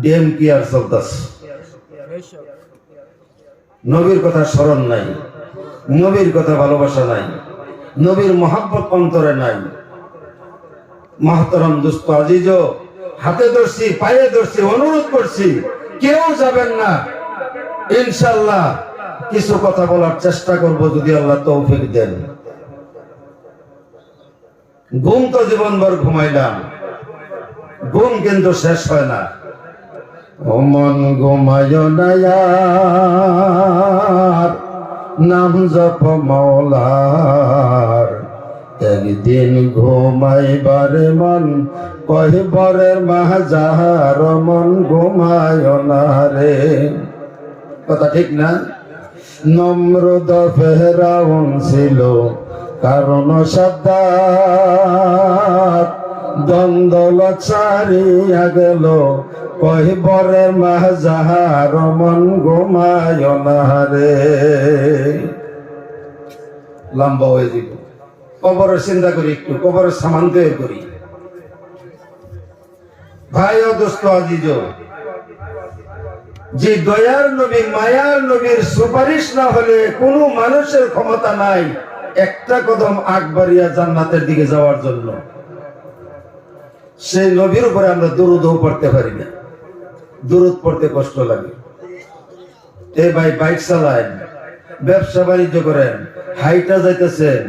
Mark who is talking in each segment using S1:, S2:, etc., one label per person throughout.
S1: DM কি আর চলতাছে নবীর কথা স্মরণ নাই, নবীর কথা ভালোবাসা নাই, নবীর মহাব্বত অন্তরে নাই। মাহতরম দুস্ত আজিজ হাতে ধরছি, পায়ে ধরছি, অনুরোধ করছি, কেউ যাবেন না। ইনশাল্লাহ কিছু কথা বলার চেষ্টা করব যদি আল্লাহ তৌফিক দেন। ঘুম তো জীবনভর ঘুমাইলাম। ঘুম কিন্তু শেষ হয় না। অমন ঘুমায় নাম জপ মৌলার। একদিন ঘুমাইবার মন কহিবরের মাহাজার মন ঘুমায় না রে। কথা ঠিক না? নম্রদ ফেরাউন ছিল, কারণ সাদ্দাত দ্বন্দ্ব ছাড়িয়া গেল কহিবরের মাহাজার মন ঘুমায় না রে লম্বা হয়ে যাব। কবরের চিন্তা করি একটু, কবরের সামান তৈরি করি। ভাই ও দোস্ত আজিজ, যে দয়ার নবী, মায়ার নবীর সুপারিশ না হলে কোনো মানুষের ক্ষমতা নাই, একটা কদম আগবাড়িয়া জান্নাতের দিকে যাওয়ার জন্য। সেই নবীর উপরে আমরা দুরুদও পড়তে পারি না। দুরুদ পড়তে কষ্ট লাগে। এ ভাই বাইক চালায় ব্যবসা বাণিজ্য করেন, হাইটা যাইতেছেন,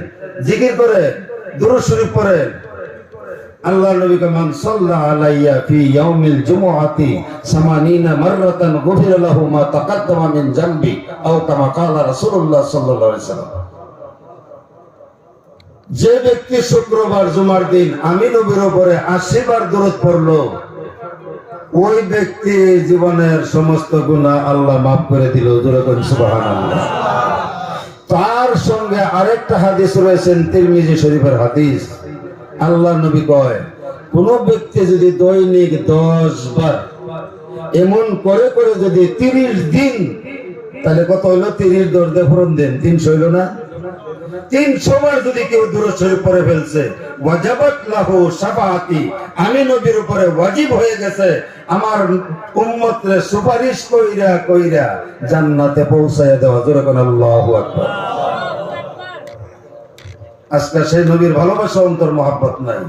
S1: জিকির করেন, দুরুদ শরীফ পড়েন। আল্লাহ নবী মান সাল্লা আলাইয়া ফি ইয়াউমিল জুমআতি সামানিনা মাররাতান গুফিরা লাহু মা তাকাদ্দামা মিন জামবি আও কামা ক্বালা রাসূলুল্লাহ সাল্লাল্লাহু আলাইহি সাল্লাম যে ব্যক্তি শুক্রবার, জুমার দিন আমি নবীর উপরে আশি বার দূরত পড়ল, ওই ব্যক্তি জীবনের সমস্ত গুণা আল্লাহ মাফ করে দিল। তার সঙ্গে আরেকটা হাদিস রয়েছেন তিরমিজি শরীফের হাদিস। আল্লাহ নবী কয়, কোন ব্যক্তি যদি দৈনিক দশ বার এমন করে করে যদি তিরিশ দিন, তাহলে কত হইল? তিরিশ দশ ফোরন দেন, তিনশো হইল না? তিনশো বার যদি কেউ দূরে শরীফ পরে ফেলছে আমি নবীর উপরে ওয়াজিব হয়ে গেছে, আমার উম্মতরে সুপারিশ কইরা কইরা জান্নাতে পৌঁছায় দেওয়া। জোরে কোন আজকে সেই নবীর ভালোবাসা অন্তর মহাব্বত নাই।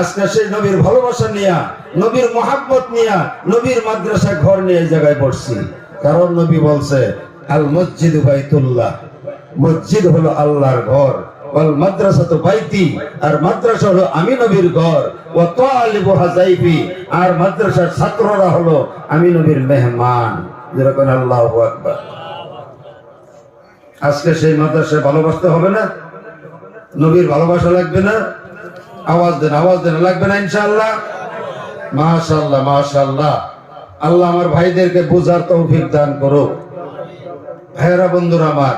S1: আজকে সেই নবীর ভালোবাসা নিয়া, নবীর মহাব্বত নিয়া, নবীর মাদ্রাসা ঘর নিয়ে এই জায়গায় পড়ছি কারণ নবী বলছে আল মসজিদ বাইতুল্লাহ। মসজিদ হলো আল্লাহর ঘর। ওয়াল মাদ্রাসা তো বাইতি, আর মাদ্রাসা হলো আমি নবীর ঘর। ও তালিবু হাজাইবি আর মাদ্রাসার ছাত্ররা হলো আমি নবীর মেহমান। যেরকম আল্লাহু আকবার। আজকে সেই মাদ্রাসায় ভালোবাসতে হবে না? নবীর ভালোবাসা লাগবে না? আওয়াজ দেন আওয়াজ দেন, লাগবে না ইনশাআল্লাহ? মাশাআল্লাহ মাশাআল্লাহ। আল্লাহ আমার ভাইদেরকে বুঝার তৌফিক দান করো ভাইরা বন্ধুরা আমার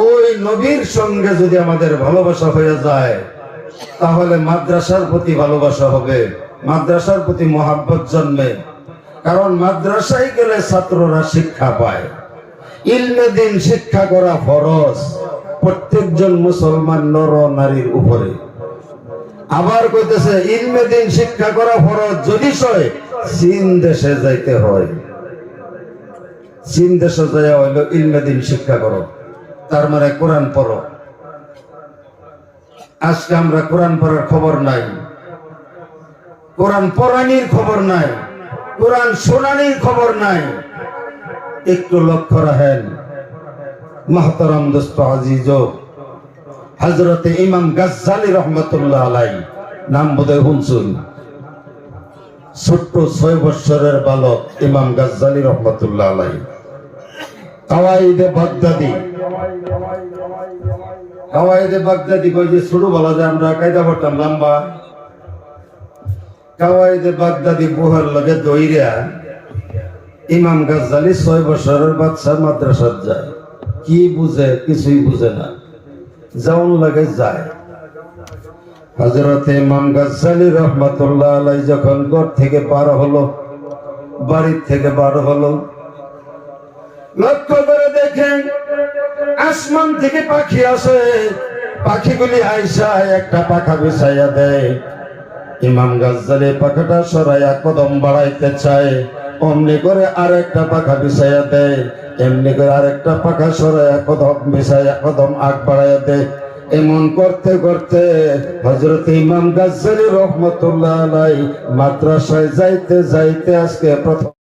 S1: ওই নবীর সঙ্গে যদি আমাদের ভালোবাসা হয়ে যায়, তাহলে মাদ্রাসার প্রতি ভালোবাসা হবে, মাদ্রাসার প্রতি মহাব্বত জন্মে। কারণ মাদ্রাসায় গেলে ছাত্ররা শিক্ষা পায়। ইলমে দিন শিক্ষা করা ফরজ, প্রত্যেকজন মুসলমান নর নারীর উপরে। আবার কইতেছে, ইলমে দিন শিক্ষা করা ফরজ যদি সয়, চীন দেশে যাইতে হয়। চীন দেশে যাইয়া হইল ইলমে দিন শিক্ষা করো। তার মানে কোরআন পড়ো। আজকে আমরা কোরআন পড়ার খবর নাই। কোরআন পড়ানির খবর নাই। কোরআন শোনানির খবর নাই। একটু লক্ষ্য রাখেন। মাহতারাম দোস্ত আজিজ হজরতে ইমাম গাজ্জালি রহমতুল্লাহ আলাই নাম বোধহয় শুনছুন? ছোট্ট ছয় বৎসরের বালক ইমাম গাজ্জালি রহমতুল্লাহ আলাই কাওয়াইদে বাগদাদি কাওয়াইদে বাগদাদি কই যে ছোট বলা যায় আমরা কায়দা পড়তাম লম্বা। কাওয়াইদে বাগদাদি বুহার লগে দইরা ইমাম গাজ্জালি ছয় বছরের বাচ্চা মাদ্রাসাত যায়। কি বুঝে? কিছুই বুঝে না। যেমন লাগে যায়। হজরত ইমাম গাজ্জালি রহমতুল্লাহ আলাই যখন ঘর থেকে বার হলো, বাড়ির থেকে বার হলো লক্ষ্য করে দেখেন, আসমান থেকে পাখি আসে। পাখিগুলি আইসা একটা পাখা বিছাইয়া দেয়। ইমাম গাজ্জালি পাখাটা সরাইয়া কদম বাড়াইতে চায়। অমনি করে আরেকটা পাখা বিছাইয়া দেয়। এমনি করে আরেকটা পাখা সরাইয়া কদম বিছাইয়া কদম আগ বাড়াইয়া দেয়। এমন করতে করতে হজরত ইমাম গাজ্জালি রহমতুল্লাহ মাদ্রাসায় যাইতে যাইতে আজকে প্রথম